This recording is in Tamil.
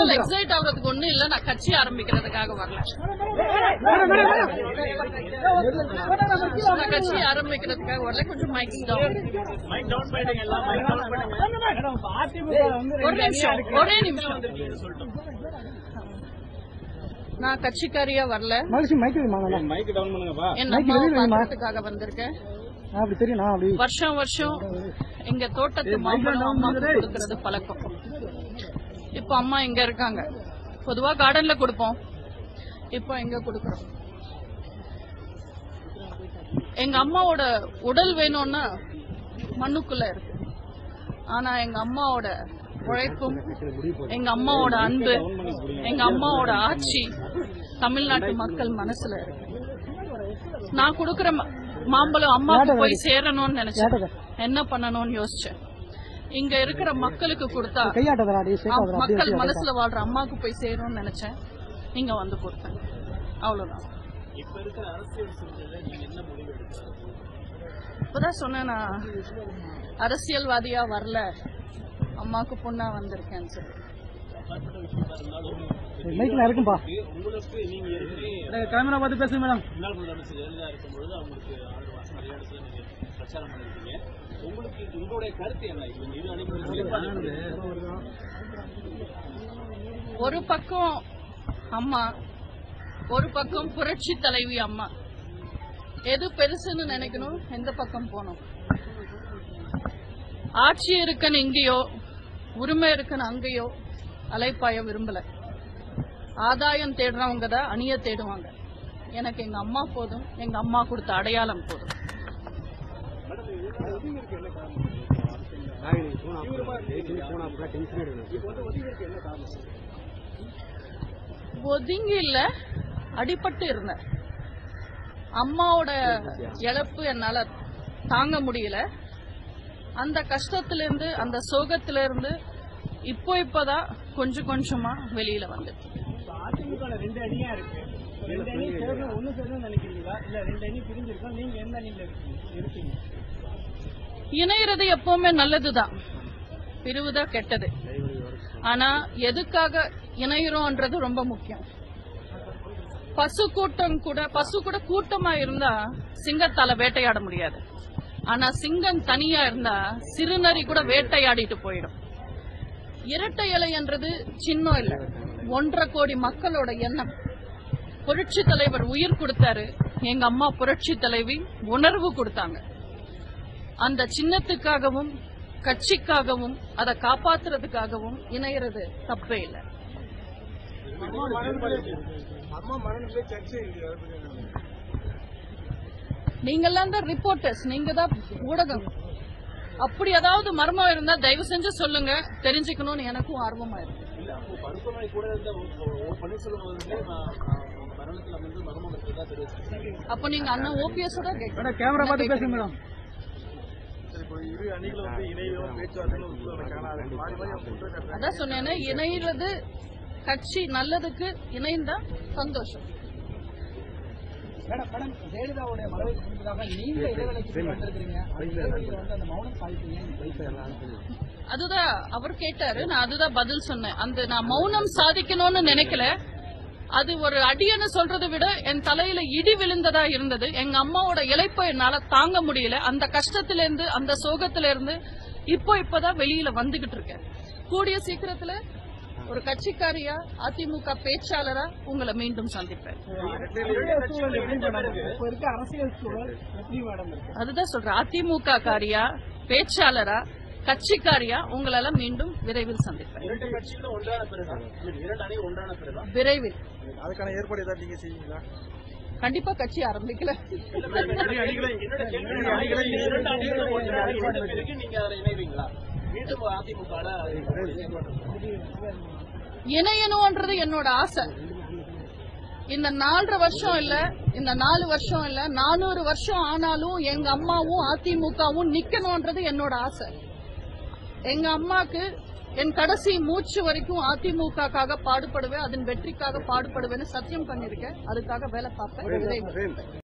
மக்கள் எக்ஸைட் ஆகுறதுக்கு ஒண்ணும் இல்ல நான் கட்சி ஆரம்பிக்கிறதுக்காக வரல. நான் கட்சி ஆரம்பிக்கிறதுக்காக வரல கொஞ்சம் மைக் டவுன் ஒரு நிமிஷம் ஒரே நிமிஷம். நான் கட்சிக்காரியா வரல. என் மைக் அம்மாவை வெளியில வைமா. பார்க்கறதுக்காக வந்திருக்கேன். அப்படி தெரியும் அப்படி. வருஷம் வருஷம் எங்க தோட்டத்து மாம்பழம் கொடுக்கறது பழக்கம். இப்போ அம்மா இங்க இருக்காங்க. பொதுவா கார்டன்ல கொடுப்போம். இப்போ எங்க கொடுக்கறோம். எங்க அம்மாவோட உடல் வேணும்னா மண்ணுக்குள்ள இருக்கு. ஆனா எங்க அம்மாவோட உழைப்பும் எங்க அம்மாவோட அன்பு எங்க அம்மாவோட ஆட்சி தமிழ்நாட்டு மக்கள் மனசுல இருக்கு. நான் கொடுக்கற மாம்பழம் அம்மாவுக்கு போய் சேரணும்னு நினைச்சேன். என்ன பண்ணணும்னு யோசிச்சேன். இங்க இருக்கிற மக்களுக்கு கொடுத்தா. மக்கள் மனசுல வாழ்ற அம்மாவுக்கு போய் சேரும்னு நினைச்சேன். நீங்க வந்து கொடுத்தேன். அவ்வளவுதான். இப்பதான் சொன்னேன் நான் அரசியல்வாதியா வரல. அம்மாக்கு பொண்ணா வந்திருக்கேன்னு சொல்லி. மைக்கில் இருக்கும்பா உங்களுக்கு நீங்க ஏற்கனவே கேமரா பார்த்து பேசுங்க மேடம் முன்னாள் முதலமைச்சர் ஜெயலலிதா இருக்கும்பொழுது அவங்களுக்கு ஆதரவாக நிறைய இடத்துல நீங்க பிரச்சாரம் பண்ணிருக்கீங்க. உங்களுக்கு உங்களுடைய கருத்து என்ன? இவங்க இரு அணிகளும் ஒரு பக்கம் அம்மா ஒரு பக்கம் புரட்சி தலைவி அம்மா. எது பெருசுன்னு நினைக்கணும்? எந்த பக்கம் போகணும்? ஆட்சி இருக்குன்னு இங்கேயோ உரிமை இருக்குன்னு அங்கேயோ அலைப்பாய விரும்பல. ஆதாயம் தேடுறவங்க தான் அணிய தேடுவாங்க. எனக்கு எங்க அம்மா போதும் எங்க அம்மா கொடுத்த அடையாளம் போதும். ஒதுங்கி இல்ல அடிபட்டு இருந்தேன் அம்மாவோட இழப்பு என்னால தாங்க முடியல. அந்த கஷ்டத்திலிருந்து அந்த சோகத்திலிருந்து இருந்து இப்போ இப்பதான் கொஞ்சம் கொஞ்சமா வெளியில வந்து இணையிறது எப்பவுமே நல்லதுதான். பிரிவுதான் கெட்டது. ஆனா எதுக்காக இணைகிறோன்றது ரொம்ப முக்கியம். பசு கூட்டம் கூட பசு கூட கூட்டமா இருந்தா சிங்கத்தால வேட்டையாட முடியாது. ஆனா சிங்கம் தனியா இருந்தா சிறுநரி கூட வேட்டையாடிட்டு போயிடும். இரட்டை இலை என்றது சின்னம் இல்ல. ஒன்றரை கோடி மக்களோட எண்ணம். புரட்சி தலைவர் உயிர் கொடுத்தாரு. எங்க அம்மா புரட்சி தலைவி உணர்வு கொடுத்தாங்க. அந்த சின்னத்துக்காகவும் கட்சிக்காகவும் அதை காப்பாத்துறதுக்காகவும் இணையறது தப்பே இல்லை. அம்மா நீங்கெல்லாம் தான் ரிப்போர்ட்டர்ஸ் நீங்க தான் ஊடகம். அப்படி ஏதாவது மர்மம் இருந்தா தயவு செஞ்சு சொல்லுங்க. தெரிஞ்சுக்கணும்னு எனக்கும் ஆர்வமா இருக்கு. இல்ல அப்போ நீங்க அண்ணன் ஓபிஎஸ் கேமரா பார்த்து பேசுங்க மேடம். அதான் சொன்னேனே இணையிறது கட்சி நல்லதுக்கு இணைந்தா சந்தோஷம். மேடம் மேடம் ஜெயலலிதாவுடைய மறைவுக்கு முன்பதாக நீண்ட இடைவெளிக்கு வந்திருக்கிறீங்க. அந்த இடைவெளியில வந்து அந்த மௌனம் சாதிப்பீங்க அதுதான் அவர் கேட்டாரு நான் அதுதான் பதில் சொன்னேன். அந்த நான் மௌனம் சாதிக்கணும்னு நினைக்கல. அது ஒரு அடியன்னு சொல்றதை விட என் தலையில இடி விழுந்ததா இருந்தது. எங்க அம்மாவோட இழைப்பை என்னால தாங்க முடியல. அந்த கஷ்டத்துல இருந்து அந்த சோகத்துல இருந்து இப்போ இப்பதான் வெளியில வந்துகிட்டு இருக்கேன். கூடிய சீக்கிரத்துல ஒரு கட்சிக்காரியா அதிமுக பேச்சாளரா உங்களை மீண்டும் சந்திப்பேன். இப்போ இருக்க அரசியல் சூழல் எப்படி மேடம் இருக்கு அதுதான் சொல்றேன். அதிமுக காரியா பேச்சாளரா கட்சிக்காரியா உங்களெல்லாம் மீண்டும் விரைவில் சந்திப்பேன். விரைவில். அதுக்கான ஏற்பாடு ஏதாவது நீங்க செய்வீங்களா? கண்டிப்பா கட்சி ஆரம்பிக்கல. நீங்க இணையணும்ன்றது என்னோட ஆசை. இந்த நாலரை வருஷம் இல்ல இந்த நாலு வருஷம் இல்ல நானூறு வருஷம் ஆனாலும் எங்க அம்மாவும் அதிமுகவும் நிக்கணும்ன்றது என்னோட ஆசை. எங்க அம்மாக்கு என் கடைசி மூச்சு வரைக்கும் அதிமுகக்காக பாடுபடுவேன் அதன் வெற்றிக்காக பாடுபடுவேன்னு சத்தியம் பண்ணிருக்கேன் அதுக்காக வேலை பார்ப்பேன்.